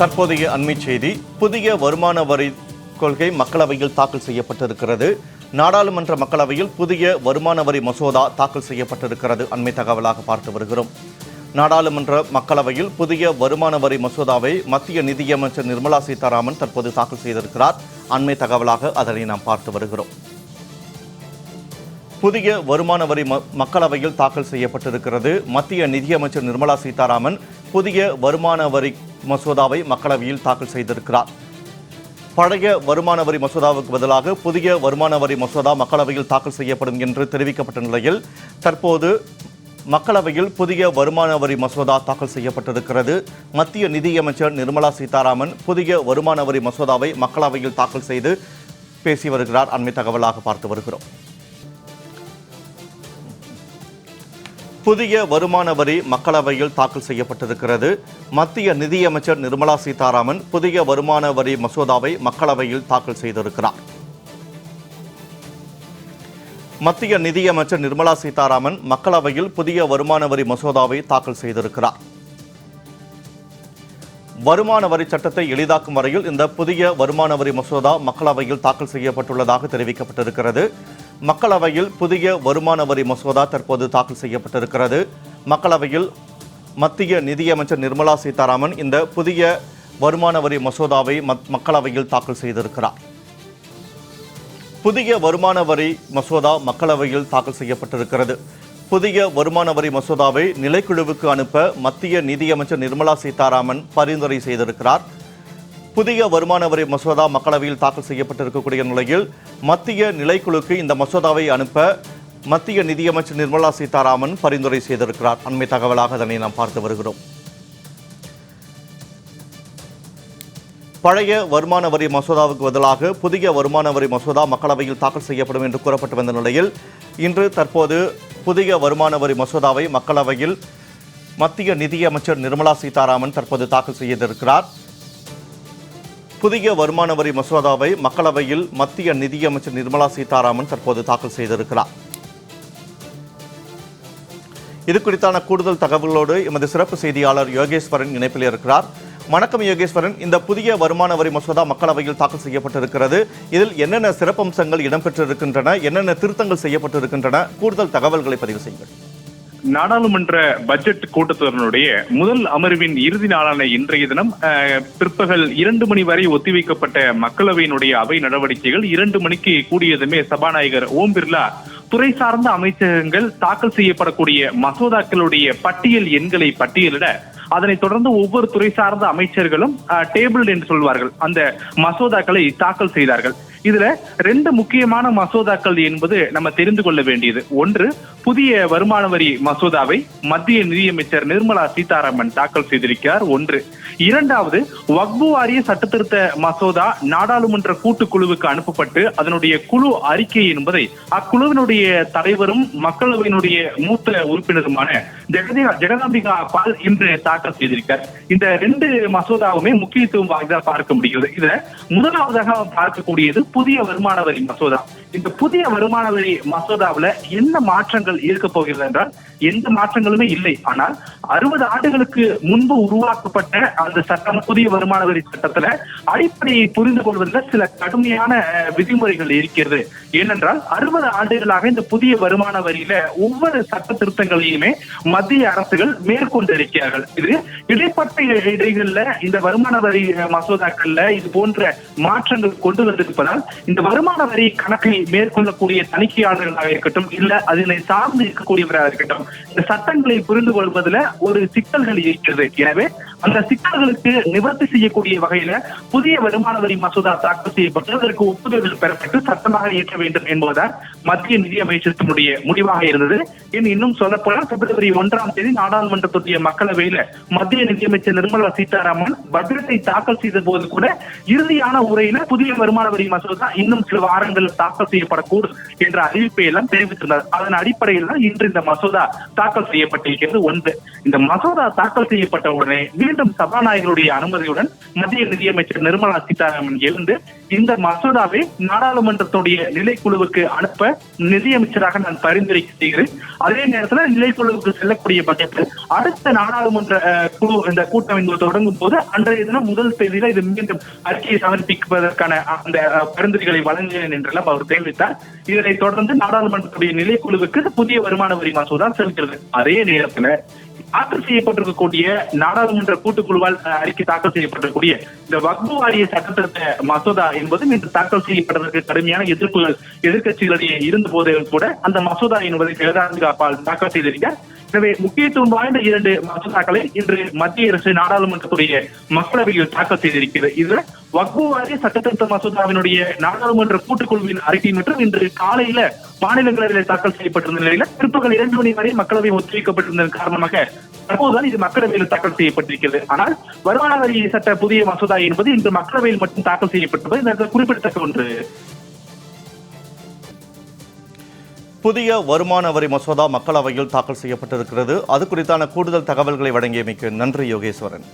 தற்போதைய அண்மை செய்தி புதிய வருமான வரி கொள்கை மக்களவையில் தாக்கல் செய்யப்பட்டிருக்கிறது. நாடாளுமன்ற மக்களவையில் புதிய வருமான வரி மசோதா தாக்கல் செய்யப்பட்டிருக்கிறது. அண்மை தகவலாக பார்த்து வருகிறோம். நாடாளுமன்ற மக்களவையில் புதிய வருமான வரி மசோதாவை மத்திய நிதியமைச்சர் நிர்மலா சீதாராமன் தற்போது தாக்கல் செய்திருக்கிறார். அண்மை தகவலாக அதனை நாம் பார்த்து வருகிறோம். புதிய வருமான வரி ம- மக்களவையில் தாக்கல் செய்யப்பட்டிருக்கிறது. மத்திய நிதியமைச்சர் நிர்மலா சீதாராமன் புதிய வருமான வரி மசோதாவை மக்களவையில் தாக்கல் செய்திருக்கிறார். பழைய வருமான வரி மசோதாவுக்கு பதிலாக புதிய வருமான வரி மசோதா மக்களவையில் தாக்கல் செய்யப்படும் என்று தெரிவிக்கப்பட்ட நிலையில் தற்போது மக்களவையில் புதிய வருமான வரி மசோதா தாக்கல் செய்யப்பட்டிருக்கிறது. மத்திய நிதியமைச்சர் நிர்மலா சீதாராமன் புதிய வருமான வரி மசோதாவை மக்களவையில் தாக்கல் செய்து பேசி வருகிறார். அண்மை தகவலாக பார்த்து வருகிறோம். புதிய வருமான வரி மக்களவையில் தாக்கல் செய்யப்பட்டிருக்கிறது. மத்திய நிதியமைச்சர் நிர்மலா சீதாராமன் புதிய வருமான வரி மசோதாவை மக்களவையில் தாக்கல் செய்திருக்கிறார். மத்திய நிதியமைச்சர் நிர்மலா சீதாராமன் மக்களவையில் புதிய வருமான வரி மசோதாவை தாக்கல் செய்திருக்கிறார். வருமான வரி சட்டத்தை எளிதாக்கும் வரையில் இந்த புதிய வருமான வரி மசோதா மக்களவையில் தாக்கல் செய்யப்பட்டுள்ளதாக தெரிவிக்கப்பட்டிருக்கிறது. மக்களவையில் புதிய வருமான வரி மசோதா தற்போது தாக்கல் செய்யப்பட்டிருக்கிறது. மக்களவையில் மத்திய நிதியமைச்சர் நிர்மலா சீதாராமன் இந்த புதிய வருமான வரி மசோதாவை மத்- மக்களவையில் தாக்கல் செய்திருக்கிறார். புதிய வருமான வரி மசோதா மக்களவையில் தாக்கல் செய்யப்பட்டிருக்கிறது. புதிய வருமான வரி மசோதாவை நிலைக்குழுவுக்கு அனுப்ப மத்திய நிதியமைச்சர் நிர்மலா சீதாராமன் பரிந்துரை செய்திருக்கிறார். புதிய வருமான வரி மசோதா மக்களவையில் தாக்கல் செய்யப்பட்டிருக்கக்கூடிய நிலையில் மத்திய நிலைக்குழுக்கு இந்த மசோதாவை அனுப்ப மத்திய நிதியமைச்சர் நிர்மலா சீதாராமன் பரிந்துரை செய்திருக்கிறார். அண்மை தகவலாக அதனை நாம் பார்த்து வருகிறோம். பழைய வருமான வரி மசோதாவுக்கு பதிலாக புதிய வருமான வரி மசோதா மக்களவையில் தாக்கல் செய்யப்படும் என்று கூறப்பட்டு வந்த நிலையில் இன்று தற்போது புதிய வருமான வரி மசோதாவை மக்களவையில் மத்திய நிதியமைச்சர் நிர்மலா சீதாராமன் தற்போது தாக்கல் செய்திருக்கிறார். புதிய வருமான வரி மசோதாவை மக்களவையில் மத்திய நிதியமைச்சர் நிர்மலா சீதாராமன் தற்போது தாக்கல் செய்திருக்கிறார். இது குறித்தான கூடுதல் தகவல்களோடு எமது சிறப்பு செய்தியாளர் யோகேஸ்வரன் இணைப்பில் இருக்கிறார். வணக்கம் யோகேஸ்வரன். இந்த புதிய வருமான வரி மசோதா மக்களவையில் தாக்கல் செய்யப்பட்டிருக்கிறது. இதில் என்னென்ன சிறப்பம்சங்கள் இடம்பெற்றிருக்கின்றன என்னென்ன திருத்தங்கள் செய்யப்பட்டிருக்கின்றன கூடுதல் தகவல்களை பதிவு செய்யுங்கள். நாடாளுமன்ற பட்ஜெட் கூட்டத்தொடரினுடைய முதல் அமர்வின் இறுதி நாளான இன்றைய தினம் பிற்பகல் இரண்டு மணி வரை ஒத்திவைக்கப்பட்ட மக்களவையினுடைய அவை நடவடிக்கைகள் இரண்டு மணிக்கு கூடியதுமே சபாநாயகர் ஓம் பிர்லா துறை சார்ந்த அமைச்சகங்கள் தாக்கல் செய்யப்படக்கூடிய மசோதாக்களுடைய பட்டியல் எண்களை பட்டியலிட அதனை தொடர்ந்து ஒவ்வொரு துறை சார்ந்த அமைச்சர்களும் டேபிள் என்று சொல்வார்கள். அந்த மசோதாக்களை தாக்கல் செய்தார்கள். இதுல ரெண்டு முக்கியமான மசோதாக்கள் என்பது நம்ம தெரிந்து கொள்ள வேண்டியது. ஒன்று புதிய வருமான வரி மசோதாவை மத்திய நிதியமைச்சர் நிர்மலா சீதாராமன் தாக்கல் செய்திருக்கிறார். ஒன்று இரண்டாவது வக்பு வாரிய சட்டத்திருத்த மசோதா நாடாளுமன்ற கூட்டுக்குழுவுக்கு அனுப்பப்பட்டு அதனுடைய குழு அறிக்கை என்பதை அக்குழுவினுடைய தலைவரும் மக்களவையினுடைய மூத்த உறுப்பினருமான ஜெகதி ஜெகதாம்பிகா பால் இன்று தாக்கல் செய்திருக்கார் இந்த ரெண்டு மசோதாவுமே முக்கியத்துவம் வாய்ந்ததா பார்க்க முடிகிறது. இதுல முதலாவதாக பார்க்கக்கூடியது புதிய வருமான வரி மசோதா. இந்த புதிய வருமான வரி மசோதாவில் என்ன மாற்றங்கள் இருக்க போகிறது என்றால் எந்த மாற்றங்களுமே இல்லை. ஆனால் அறுபது ஆண்டுகளுக்கு முன்பு உருவாக்கப்பட்ட அந்த சட்டம் புதிய வருமான வரி சட்டத்துல அடிப்படையை புரிந்து கொள்வதில் சில கடுமையான விதிமுறைகள் இருக்கிறது. ஏனென்றால் அறுபது ஆண்டுகளாக இந்த புதிய வருமான வரியில ஒவ்வொரு சட்ட திருத்தங்களையுமே மத்திய அரசுகள் மேற்கொண்டிருக்கிறார்கள். இது இடைப்பட்ட இடைகள்ல இந்த வருமான வரி மசோதாக்கள்ல இது போன்ற மாற்றங்கள் கொண்டு வந்திருப்பதால் இந்த வருமான வரி கணக்கை மேற்கொள்ளக்கூடிய தணிக்கையாளர்களாக இருக்கட்டும் இல்ல அதனை சார்ந்து இருக்கக்கூடியவராக இருக்கட்டும் இந்த சட்டங்களை புரிந்து கொள்வதில் ஒரு சிக்கல்கள் இருக்கிறது. எனவே அந்த சிக்கல்களுக்கு நிவர்த்தி செய்யக்கூடிய வகையில புதிய வருமான வரி மசோதா தாக்கல் செய்யப்பட்டு அதற்கு ஒப்புதல்கள் பெறப்பட்டு சட்டமாக இயற்ற வேண்டும் என்பதுதான் மத்திய நிதி முடிவாக இருந்தது. இனி இன்னும் சொல்லப்போனால் பிப்ரவரி ஒன்றாம் தேதி நாடாளுமன்றத்துடைய மக்களவையில மத்திய நிதியமைச்சர் நிர்மலா சீதாராமன் பட்ஜெட்டை தாக்கல் செய்த போது கூட இறுதியான உரையில புதிய வருமான வரி மசோதா இன்னும் சில வாரங்களில் தாக்கல் செய்யப்படக்கூடும் என்ற அறிவிப்பை எல்லாம் தெரிவித்திருந்தார். அதன் அடிப்படையில் தான் இன்று இந்த மசோதா தாக்கல் செய்யப்பட்டிருக்கிறது. ஒன்று இந்த மசோதா தாக்கல் செய்யப்பட்ட உடனே மீண்டும் சபாநாயகருடைய அனுமதியுடன் மத்திய நிதியமைச்சர் நிர்மலா சீதாராமன் எழுந்து இந்த மசோதாவை நாடாளுமன்றத்துடைய நிலைக்குழுவுக்கு அனுப்ப நிதியமைச்சராக நான் பரிந்துரை செய்கிறேன். அதே நேரத்தில் நிலைக்குழுவுக்கு செல்லக்கூடிய பட்சத்தில் அடுத்த நாடாளுமன்ற குழு இந்த கூட்டம் என்பது தொடங்கும் போது அன்றைய தினம் முதல் தேதியில இது மீண்டும் அறிக்கையை சமர்ப்பிப்பதற்கான அந்த பரிந்துரைகளை வழங்குகிறேன் என்றெல்லாம் அவர் தெரிவித்தார். இதனைத் தொடர்ந்து நாடாளுமன்றத்துடைய நிலைக்குழுவுக்கு புதிய வருமான வரி மசோதா செல்கிறது. அதே நேரத்தில் தாக்கல் செய்யப்பட்டிருக்கக்கூடிய நாடாளுமன்ற கூட்டுக்குழுவால் அறிக்கை தாக்கல் செய்யப்பட்டிருக்கக்கூடிய இந்த வக்பு வாரிய சட்டத்திருத்த மசோதா என்பது இன்று தாக்கல் செய்யப்பட்டதற்கு கடுமையான எதிர்ப்புகள் எதிர்க்கட்சிகளிடையே இருந்த போதிலும் கூட அந்த மசோதா என்பதை வேதாந்தி காப்பால் தாக்கல் செய்திருக்கிறார். எனவே முக்கியத்துவம் வாய்ந்த இரண்டு மசோதாக்களை இன்று மத்திய அரசு நாடாளுமன்றத்துடைய மக்களவையில் தாக்கல் செய்திருக்கிறது. இதுல வக்பு வாரிய சட்டத்திருத்த மசோதாவினுடைய நாடாளுமன்ற கூட்டுக்குழுவின் அறிக்கை மற்றும் இன்று காலையில மாநிலங்களவையில் தாக்கல் செய்யப்பட்டிருந்த நிலையில பிற்பகல் இரண்டு மணி வரை மக்களவை ஒத்திவைக்கப்பட்டிருந்ததன் காரணமாக தற்போதுதான் இது மக்களவையில் தாக்கல் செய்யப்பட்டிருக்கிறது. ஆனால் வருமான வரி சட்ட புதிய மசோதா என்பது இன்று மக்களவையில் மட்டும் தாக்கல் செய்யப்பட்டது இந்த குறிப்பிடத்தக்க ஒன்று. புதிய வருமான வரி மசோதா மக்களவையில் தாக்கல் செய்யப்பட்டிருக்கிறது. அது குறித்தான கூடுதல் தகவல்களை வழங்கியமைக்கு நன்றி யோகேஸ்வரன்.